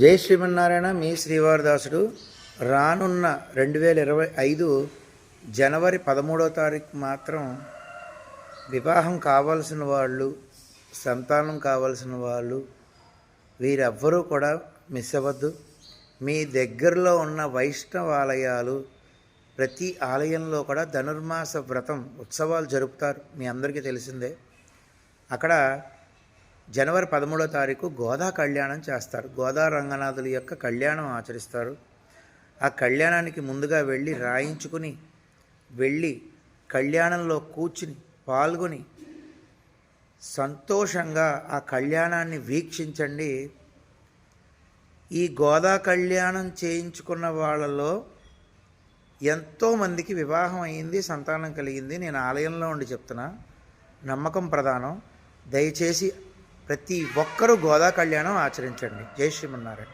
జై శ్రీమన్నారాయణ మీ శ్రీవారదాసుడు. రానున్న రెండు వేల ఇరవై ఐదు జనవరి పదమూడవ తారీఖు మాత్రం వివాహం కావాల్సిన వాళ్ళు సంతానం కావాల్సిన వాళ్ళు వీరెవ్వరూ కూడా మిస్ అవ్వద్దు. మీ దగ్గరలో ఉన్న వైష్ణవ ఆలయాలు ప్రతి ఆలయంలో కూడా ధనుర్మాస వ్రతం ఉత్సవాలు జరుపుతారు. మీ అందరికీ తెలిసిందే. అక్కడ జనవరి పదమూడో తారీఖు గోదా కళ్యాణం చేస్తారు. గోదా రంగనాథుల యొక్క కళ్యాణం ఆచరిస్తారు. ఆ కళ్యాణానికి ముందుగా వెళ్ళి రాయించుకుని వెళ్ళి కళ్యాణంలో కూర్చుని పాల్గొని సంతోషంగా ఆ కళ్యాణాన్ని వీక్షించండి. ఈ గోదా కళ్యాణం చేయించుకున్న వాళ్ళలో ఎంతోమందికి వివాహం అయింది సంతానం కలిగింది. నేను ఆలయంలో ఉండి చెప్తున్నా. నమ్మకం ప్రధానం. దయచేసి ప్రతి ఒక్కరూ గోదా కళ్యాణం ఆచరించండి. జై శ్రీమన్నారాయణ.